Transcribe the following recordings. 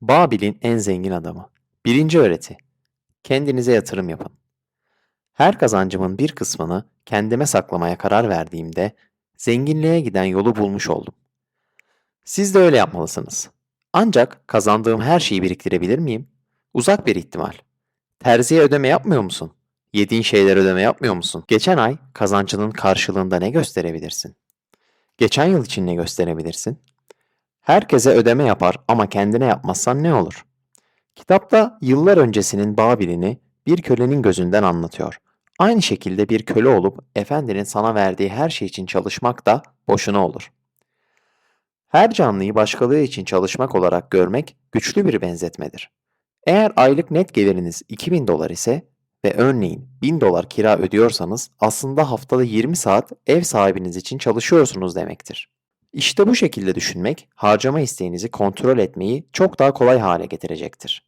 Babil'in en zengin adamı. Birinci öğreti. Kendinize yatırım yapın. Her kazancımın bir kısmını kendime saklamaya karar verdiğimde zenginliğe giden yolu bulmuş oldum. Siz de öyle yapmalısınız. Ancak kazandığım her şeyi biriktirebilir miyim? Uzak bir ihtimal. Terziye ödeme yapmıyor musun? Yediğin şeyler ödeme yapmıyor musun? Geçen ay kazancının karşılığında ne gösterebilirsin? Geçen yıl için ne gösterebilirsin? Herkese ödeme yapar ama kendine yapmazsan ne olur? Kitapta yıllar öncesinin Babil'ini bir kölenin gözünden anlatıyor. Aynı şekilde bir köle olup efendinin sana verdiği her şey için çalışmak da boşuna olur. Her canlıyı başkalığı için çalışmak olarak görmek güçlü bir benzetmedir. Eğer aylık net geliriniz 2000 dolar ise ve örneğin 1000 dolar kira ödüyorsanız aslında haftada 20 saat ev sahibiniz için çalışıyorsunuz demektir. İşte bu şekilde düşünmek harcama isteğinizi kontrol etmeyi çok daha kolay hale getirecektir.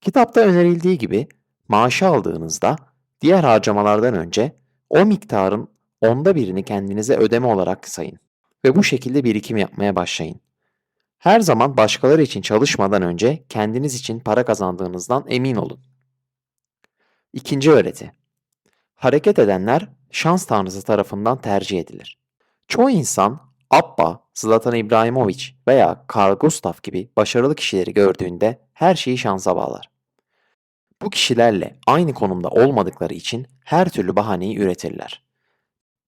Kitapta önerildiği gibi maaşı aldığınızda diğer harcamalardan önce o miktarın onda birini kendinize ödeme olarak sayın ve bu şekilde birikim yapmaya başlayın. Her zaman başkaları için çalışmadan önce kendiniz için para kazandığınızdan emin olun. İkinci öğreti. Hareket edenler şans tanrısı tarafından tercih edilir. Çoğu insan Abba, Zlatan İbrahimovic veya Carl Gustav gibi başarılı kişileri gördüğünde her şeyi şansa bağlar. Bu kişilerle aynı konumda olmadıkları için her türlü bahaneyi üretirler.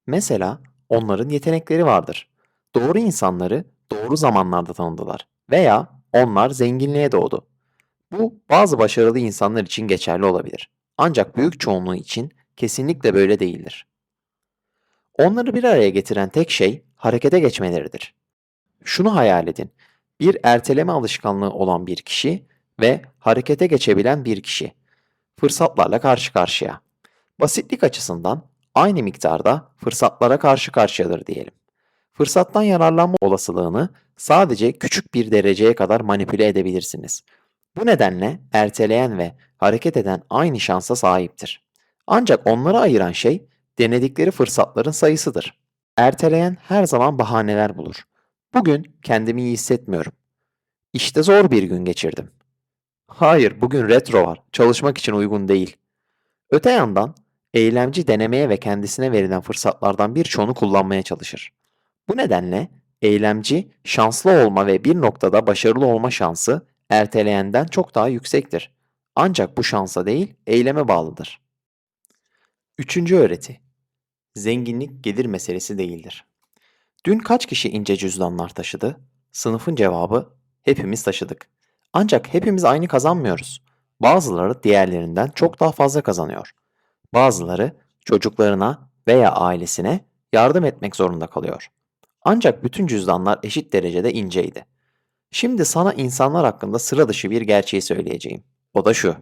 Mesela onların yetenekleri vardır. Doğru insanları doğru zamanlarda tanıdılar veya onlar zenginliğe doğdu. Bu bazı başarılı insanlar için geçerli olabilir. Ancak büyük çoğunluğu için kesinlikle böyle değildir. Onları bir araya getiren tek şey harekete geçmeleridir. Şunu hayal edin. Bir erteleme alışkanlığı olan bir kişi ve harekete geçebilen bir kişi. Fırsatlarla karşı karşıya. Basitlik açısından aynı miktarda fırsatlara karşı karşıyadır diyelim. Fırsattan yararlanma olasılığını sadece küçük bir dereceye kadar manipüle edebilirsiniz. Bu nedenle erteleyen ve hareket eden aynı şansa sahiptir. Ancak onları ayıran şey denedikleri fırsatların sayısıdır. Erteleyen her zaman bahaneler bulur. Bugün kendimi iyi hissetmiyorum. İşte zor bir gün geçirdim. Hayır, bugün retro var. Çalışmak için uygun değil. Öte yandan eylemci denemeye ve kendisine verilen fırsatlardan birçoğunu kullanmaya çalışır. Bu nedenle eylemci şanslı olma ve bir noktada başarılı olma şansı erteleyenden çok daha yüksektir. Ancak bu şansa değil, eyleme bağlıdır. Üçüncü öğreti. Zenginlik gelir meselesi değildir. Dün kaç kişi ince cüzdanlar taşıdı? Sınıfın cevabı hepimiz taşıdık. Ancak hepimiz aynı kazanmıyoruz. Bazıları diğerlerinden çok daha fazla kazanıyor. Bazıları çocuklarına veya ailesine yardım etmek zorunda kalıyor. Ancak bütün cüzdanlar eşit derecede inceydi. Şimdi sana insanlar hakkında sıra dışı bir gerçeği söyleyeceğim. O da şu.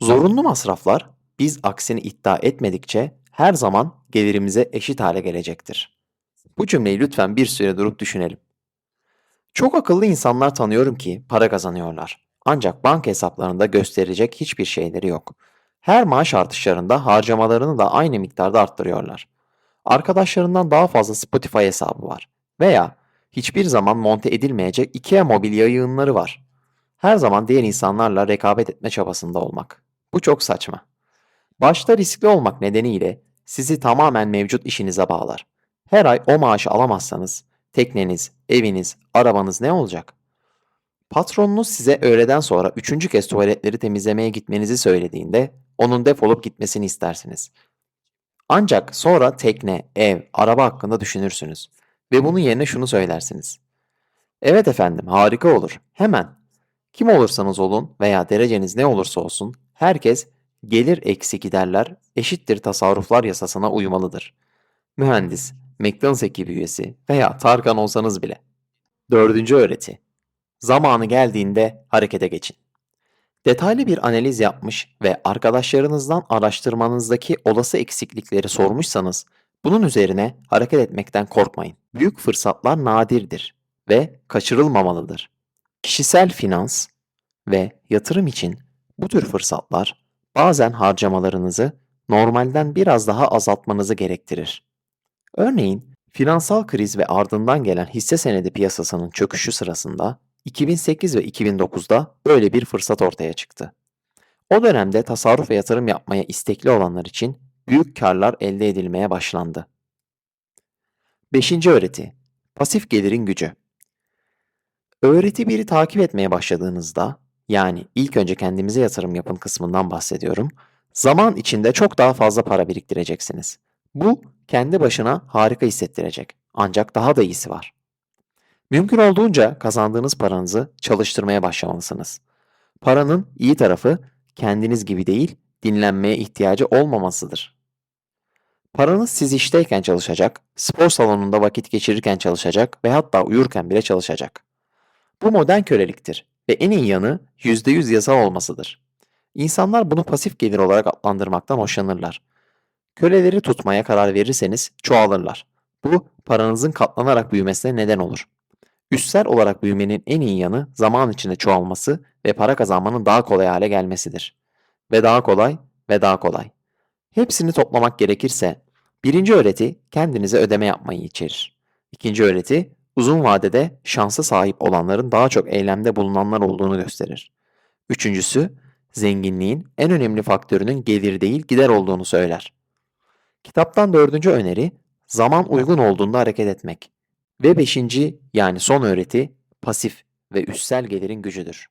Zorunlu masraflar biz aksini iddia etmedikçe her zaman gelirimize eşit hale gelecektir. Bu cümleyi lütfen bir süre durup düşünelim. Çok akıllı insanlar tanıyorum ki para kazanıyorlar. Ancak banka hesaplarında gösterecek hiçbir şeyleri yok. Her maaş artışlarında harcamalarını da aynı miktarda arttırıyorlar. Arkadaşlarından daha fazla Spotify hesabı var. Veya hiçbir zaman monte edilmeyecek IKEA mobilya yığınları var. Her zaman diğer insanlarla rekabet etme çabasında olmak. Bu çok saçma. Başta riskli olmak nedeniyle sizi tamamen mevcut işinize bağlar. Her ay o maaşı alamazsanız tekneniz, eviniz, arabanız ne olacak? Patronunuz size öğleden sonra üçüncü kez tuvaletleri temizlemeye gitmenizi söylediğinde onun defolup gitmesini istersiniz. Ancak sonra tekne, ev, araba hakkında düşünürsünüz ve bunun yerine şunu söylersiniz. Evet efendim, harika olur. Hemen. Kim olursanız olun veya dereceniz ne olursa olsun herkes gelir eksi giderler eşittir tasarruflar yasasına uymalıdır. Mühendis, McDonald's ekibi üyesi veya Tarkan olsanız bile. Dördüncü öğreti. Zamanı geldiğinde harekete geçin. Detaylı bir analiz yapmış ve arkadaşlarınızdan araştırmanızdaki olası eksiklikleri sormuşsanız bunun üzerine hareket etmekten korkmayın. Büyük fırsatlar nadirdir ve kaçırılmamalıdır. Kişisel finans ve yatırım için bu tür fırsatlar bazen harcamalarınızı normalden biraz daha azaltmanızı gerektirir. Örneğin finansal kriz ve ardından gelen hisse senedi piyasasının çöküşü sırasında 2008 ve 2009'da böyle bir fırsat ortaya çıktı. O dönemde tasarruf ve yatırım yapmaya istekli olanlar için büyük karlar elde edilmeye başlandı. 5. öğreti Pasif gelirin gücü Öğreti biri takip etmeye başladığınızda, yani ilk önce kendimize yatırım yapın kısmından bahsediyorum, zaman içinde çok daha fazla para biriktireceksiniz. Bu kendi başına harika hissettirecek. Ancak daha da iyisi var. Mümkün olduğunca kazandığınız paranızı çalıştırmaya başlamalısınız. Paranın iyi tarafı kendiniz gibi değil, dinlenmeye ihtiyacı olmamasıdır. Paranız siz işteyken çalışacak, spor salonunda vakit geçirirken çalışacak ve hatta uyurken bile çalışacak. Bu modern köleliktir ve en iyi yanı %100 yasal olmasıdır. İnsanlar bunu pasif gelir olarak adlandırmaktan hoşlanırlar. Köleleri tutmaya karar verirseniz çoğalırlar. Bu paranızın katlanarak büyümesine neden olur. Üstsel olarak büyümenin en iyi yanı zaman içinde çoğalması ve para kazanmanın daha kolay hale gelmesidir. Ve daha kolay ve daha kolay. Hepsini toplamak gerekirse birinci öğreti kendinize ödeme yapmayı içerir. İkinci öğreti uzun vadede şansa sahip olanların daha çok eylemde bulunanlar olduğunu gösterir. Üçüncüsü zenginliğin en önemli faktörünün gelir değil gider olduğunu söyler. Kitaptan dördüncü öneri zaman uygun olduğunda hareket etmek. Ve beşinci yani son öğreti pasif ve üstsel gelirin gücüdür.